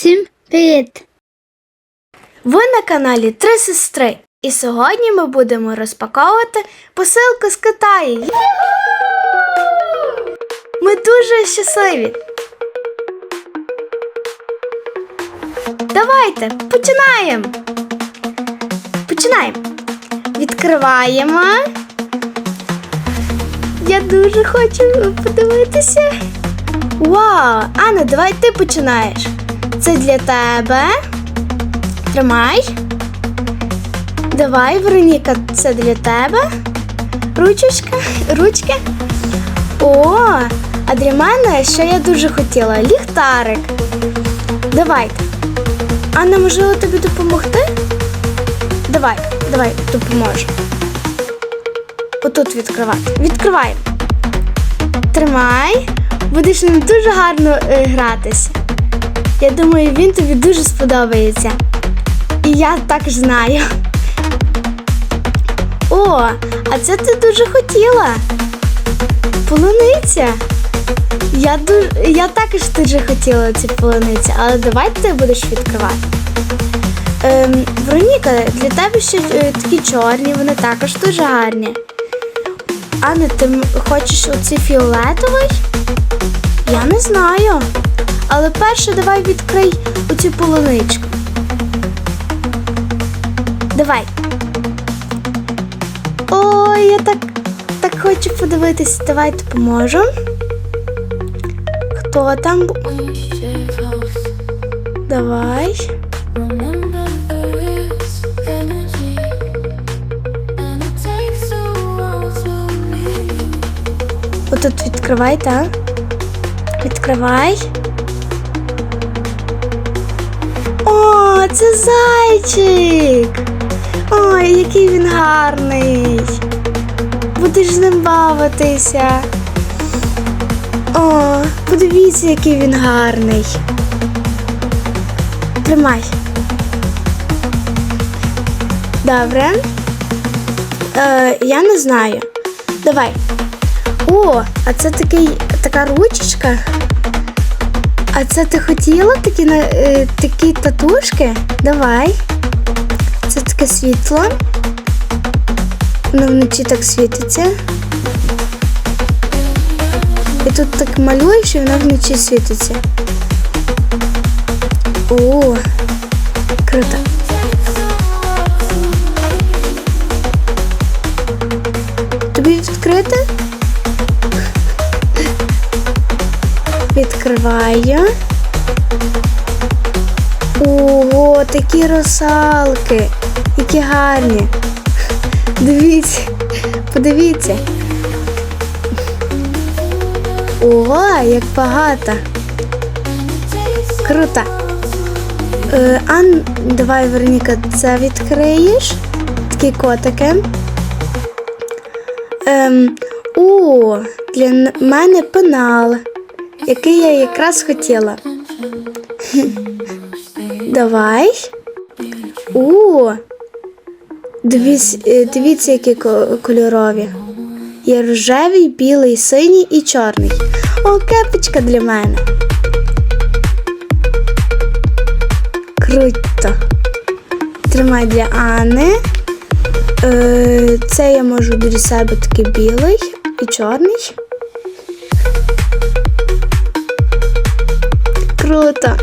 Всім привіт! Ви на каналі Три сестри. І сьогодні ми будемо розпаковувати посилку з Китаю. Ми дуже щасливі. Давайте починаємо. Починаємо. Відкриваємо. Я дуже хочу подивитися. Вау! Анна, давай ти починаєш. Це для тебе. Тримай. Давай, Вероніка, це для тебе. Ручечка, ручки. О, а для мене що я дуже хотіла? Ліхтарик. Давайте. Анна, можливо, тобі допомогти? Давай, давай, допоможу. Отут відкривати. Відкриваємо. Тримай. Будеш ним дуже гарно е, гратися. Я думаю, він тобі дуже сподобається. І я також знаю. О, а це ти дуже хотіла. Полуниця. Я дуже, я також дуже хотіла цю полуницю, але давай ти будеш відкривати. Ем, Вероніка, для тебе ще е, такі чорні, вони також дуже гарні. Анна, ти хочеш оцей фіолетовий? Я не знаю. Але перше давай відкрий оцю полуничку. Давай. Ой, я так, так хочу подивитись. Давай допоможу. Хто там? Давай. Отут відкривай, так? Відкривай. Це зайчик. Ой, який він гарний. Будеш з ним бавитися. О, подивіться, який він гарний. Тримай. Добре. Е, я не знаю. Давай. О, а це такий, така ручечка. А це ти хотіла такі, е, такі татушки? Давай. Це таке світло. Воно вночі так світиться. І тут так малюєш, і воно вночі світиться. О, круто. Тобі відкрити? Відкриваю. Ого, такі русалки. Які гарні. Дивіться, подивіться. Ого, як багато. Круто. Е, Ан, давай, Вероніка, це відкриєш. Такі котики. Ем, о, для мене пенал, який я якраз хотіла. Давай. О, дивіться, е, дивіться, які кольорові. Є рожевий, білий, синій і чорний. О, кепочка для мене. Круто. Тримай для Анни. Е, це я можу для себе такий білий і чорний. Круто.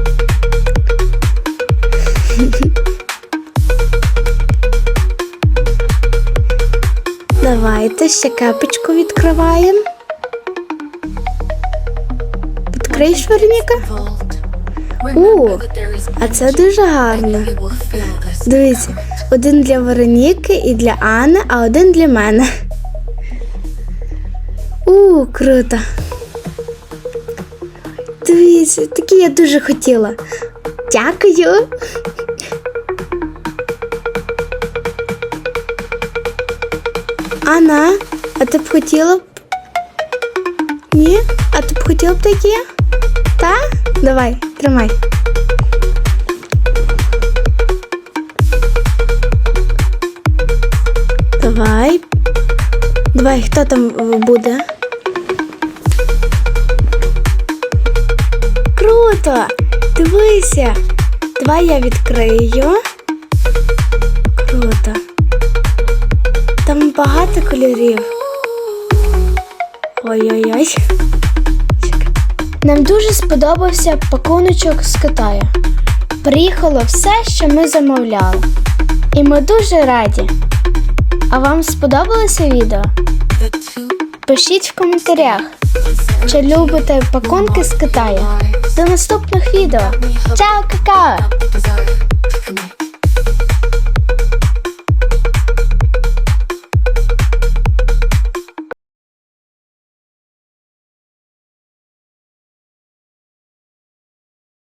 Давайте ще кепочку відкриваємо. Відкриєш, Вероніка? О, а це дуже гарно. Дивіться, один для Вероніки і для Анни, а один для мене. У, круто. Дивіться, такі я дуже хотіла. Дякую. Анна, а ти б хотіла б? Ні? А ти б хотіла б такі? Та? Давай, тримай. Давай. Давай, хто там е, буде? Круто! Дивися. Давай я відкрию. Круто. Там багато кольорів. Ой-ой-ой. Нам дуже сподобався пакуночок з Китаю. Приїхало все, що ми замовляли. І ми дуже раді. А вам сподобалося відео? Пишіть в коментарях, чи любите пакунки з Китаю. До наступних відео. Чао, какао!